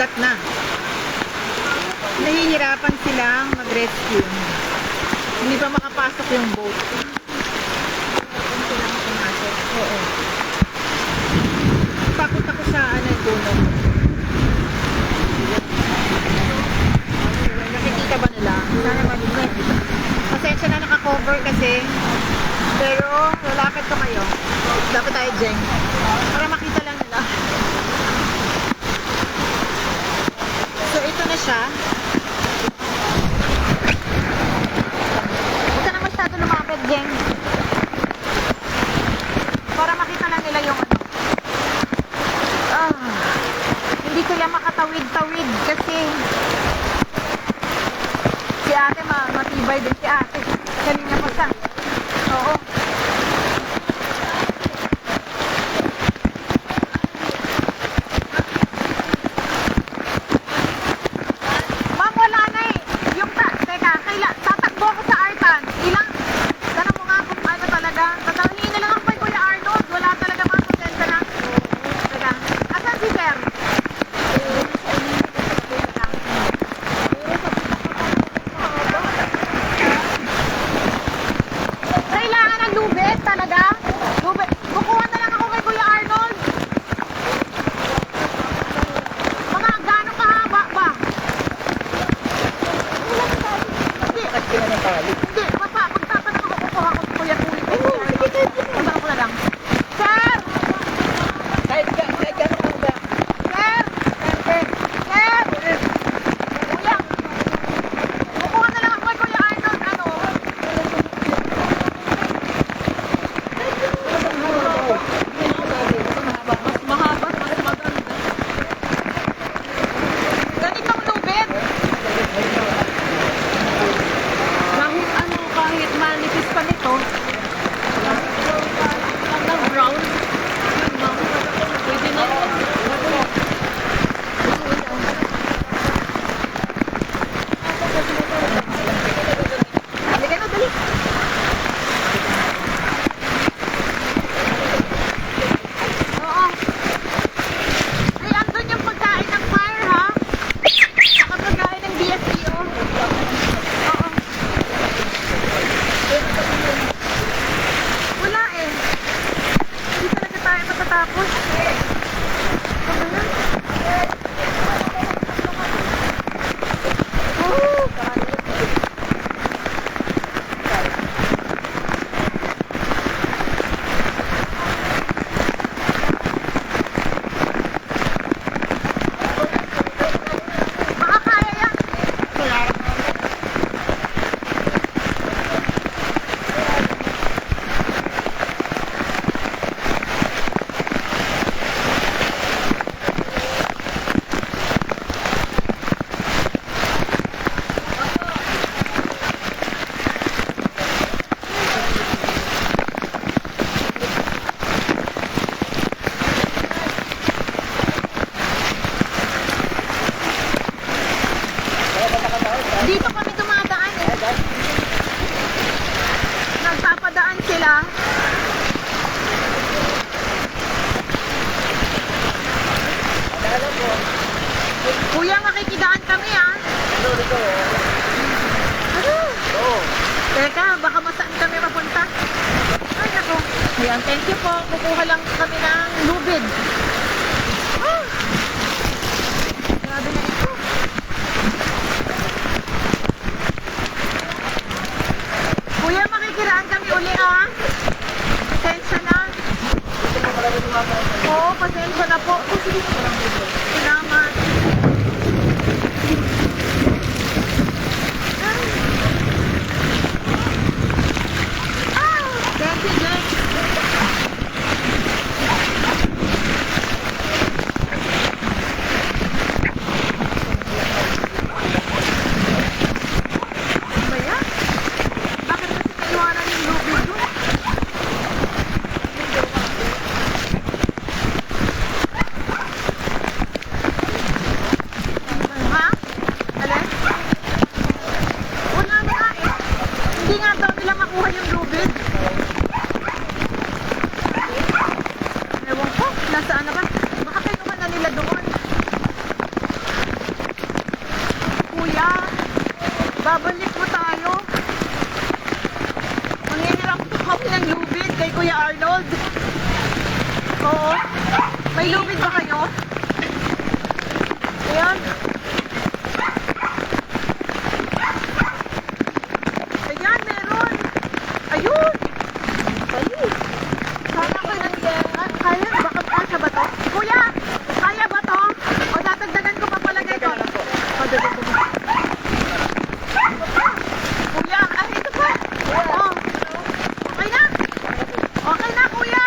umuslat na. Nahihirapan silang mag-rescue. Hindi pa makapasok yung boat. Hindi silang pumasok. Oo. Pakot ako sa ano, puno. Nakikita ba nila? Sana mag-ingat. Pasensya na nakakover kasi. Pero lalakad ko kayo. Dapat tayo, Jeng. Para makita ha. Kuya, makikidaan kami ah. Ano, dito eh. Ano? Oo. Teka, baka masaan kami mapunta. Ay, nako. Ayan, thank you po. Kukuha lang kami ng lubid. Ah. Grabe na ito. Kuya, kami uli ah. Pasensya na. Oo, pasensya na po. Salamat. Po kami ng lubid kay Kuya Arnold. Oo. May lubid ba kayo? Ayan, meron. Ayun. Ayun. Sana ko nag... Ah, Kaya, baka kaya ba to? Kuya, kaya ba to? O dadagdagan ko pa palagay to? O, dagdag ko pa. Kuya, ah, ito pa. Oh. Okay na? Okay na, kuya.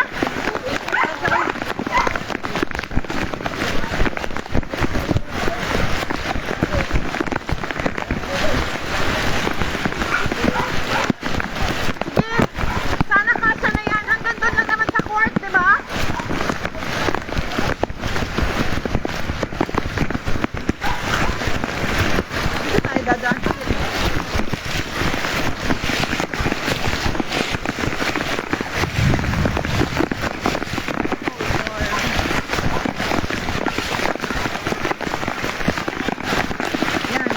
Sige, sana kasya na yan. Hanggang doon lang naman sa court, di ba? Dito tayo dadaan. Yan.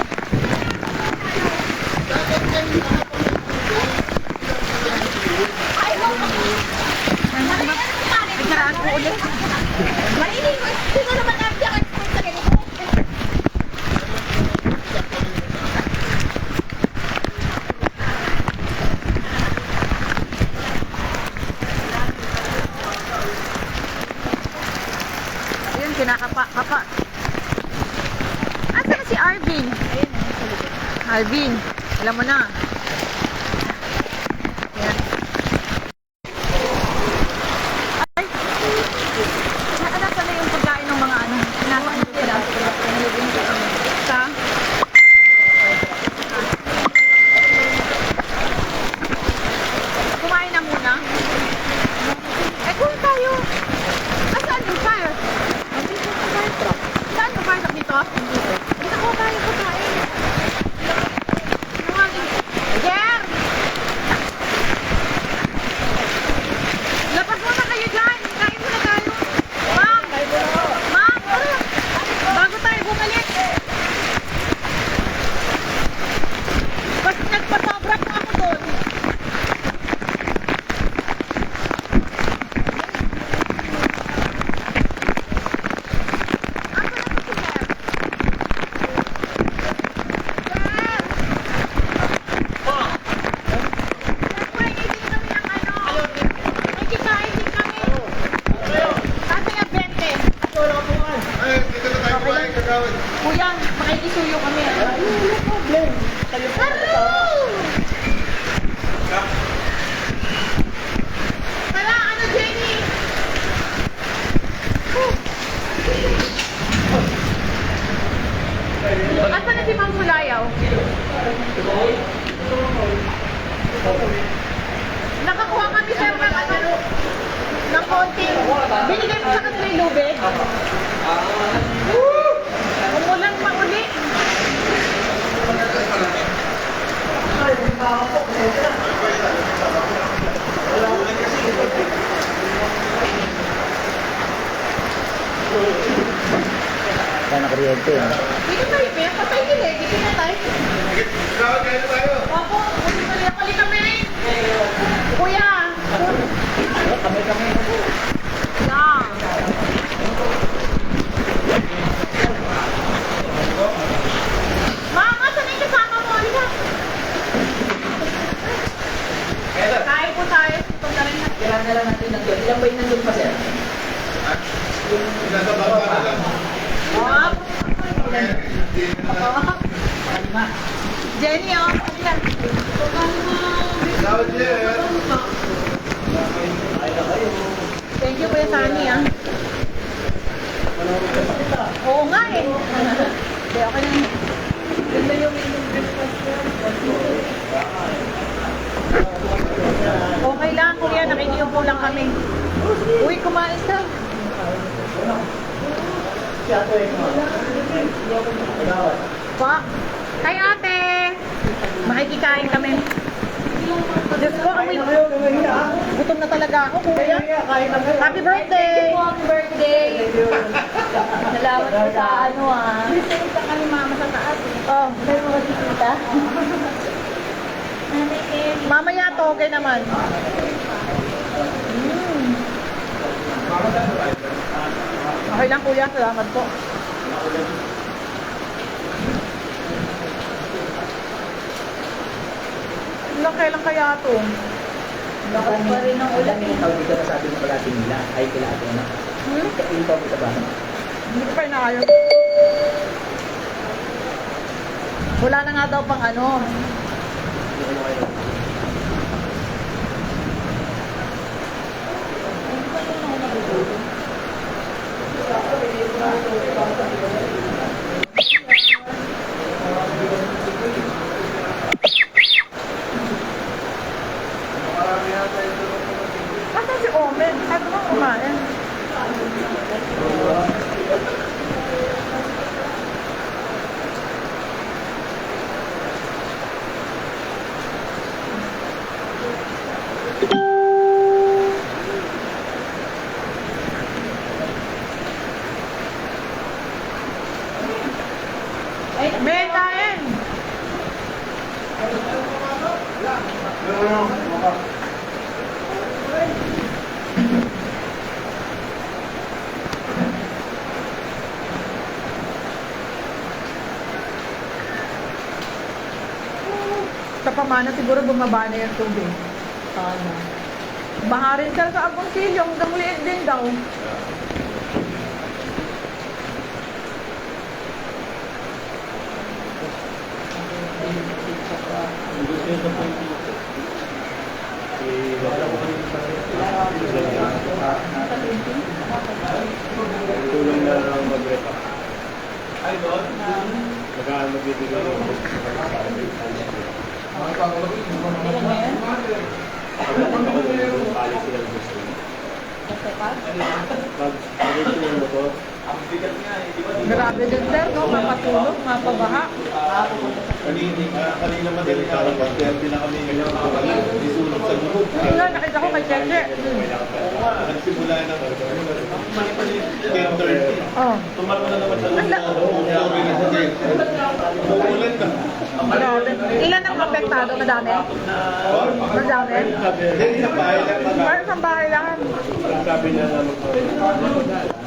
Nagkaraan ko ulit. Ayun, kinakapa. Kapa. Asa na si Arvin? Arvin, alam mo na. Yan. Ay! Na, anak, sana yung pagkain ng mga ano? Nasaan sila? Sa? Kumain na muna? Eh, kung tayo. Ah, saan yung fire? Saan yung fire truck dito? Dito ko tayo kumain. Jer! Labas muna kayo dyan. Kain muna tayo. Ma'am! Ma'am! Bago tayo bumalik. Bas nagpasobra po ako doon. Ako na po si Sir. Sir! Siyempre, hindi kami ng ano. May kikain din kami. Kasi nga 20. Ay, dito na tayo kumain, kagawad. Kuya, makikisuyo kami. No problem. Hello! Tara, ano, Jenny? Asa na si Ma'am Mulayaw? Nakakuha kami sir ng ano, ng konting, binigay mo sa kanila yung lubid. Umulan pa uli. Kaya na kuryente. Dito tayo, Pe. Patay din eh. Dito na tayo. Opo, ulit kami. Kuya. Kami kami. Yeah. Mama, saan yung kasama mo? Halika. Kain po tayo. Ito na rin. Kailangan na lang natin nandun. Ilang ba yung nandun pa, sir? Nasa baba na lang. Mom. Lima. Jenny, oh. Halika. Kagawad Jer. Thank you, Kuya Sunny, ah. Oo nga eh. Hindi, okay na. Ganda yung Okay lang, kuya. Nakikiupo lang kami. Uy, kumain ka. Pa. Kay ate. Makikikain kami. Diyos ko, amoy. Gutom na talaga ako, kuya. Happy birthday! Happy birthday! Salamat po sa ano ah. Sa kami mama sa taas. Oh. May mga tita. Mamaya to, okay naman. Mm. Okay lang kuya, salamat po. Ilang kailan kaya to? Lakas pa rin ang ulan. Ikaw dito na sabi mo pala nila. Ay, kila ate na. Hmm? Ikaw kita ba? Hindi ko pa inaayos. Wala na nga daw pang ano. Asan si Omen? Ano bang kumain? Kain! Sa pamana siguro bumaba na yung tubig. Sana. Baha rin sir sa Agoncillo, hanggang liit din daw. Tulong na lang mag-repa. Ay, doon? Magkaan magbibigay ng policy ng gusto. Mag-policy ng motor. Grabe din sir, no? Mapatulog, mapabaha. Kanina, ah, kanina madaling araw, pag 30 na kami ngayon, isunog sa loob. Yun nga, nakita ko kay Cheche. Nagsimula ng 10.30. Oh. Tumarko na naman sa loob. Sorry na sa gate. Umuulan na. Grabe. Ilan ang apektado? Madami? Madami? Then, sa bahay lang, Parang sa bahay lang. Sabi niya na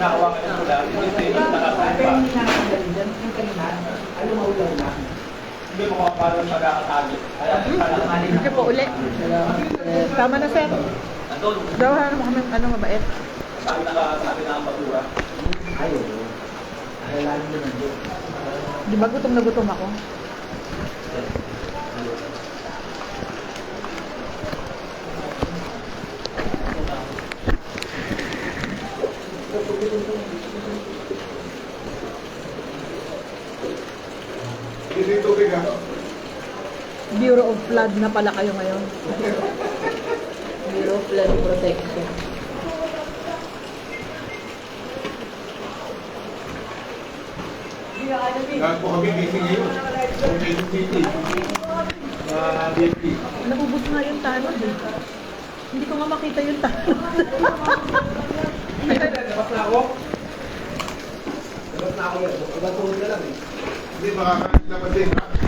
Ah. I-rep. Kaya baka mga pinapay nila. Search and you take them. Sige po ulit. Tama na sir. Daw mo kami ano mabait. Ay, oo. Ay, lalo mo nandun. Di ba gutom na gutom ako? Hindi tubig ah. Bureau of Flood na pala kayo ngayon. Bureau of Flood Protection. Lahat po kami busy ngayon. NCT. Ah, BP. Nabubos nga yung tanod eh. Hindi ko nga makita yung tanod. Labas na ako. Labas na ako yan. Ibang tuhod na lang eh. Hindi, makakalabasin.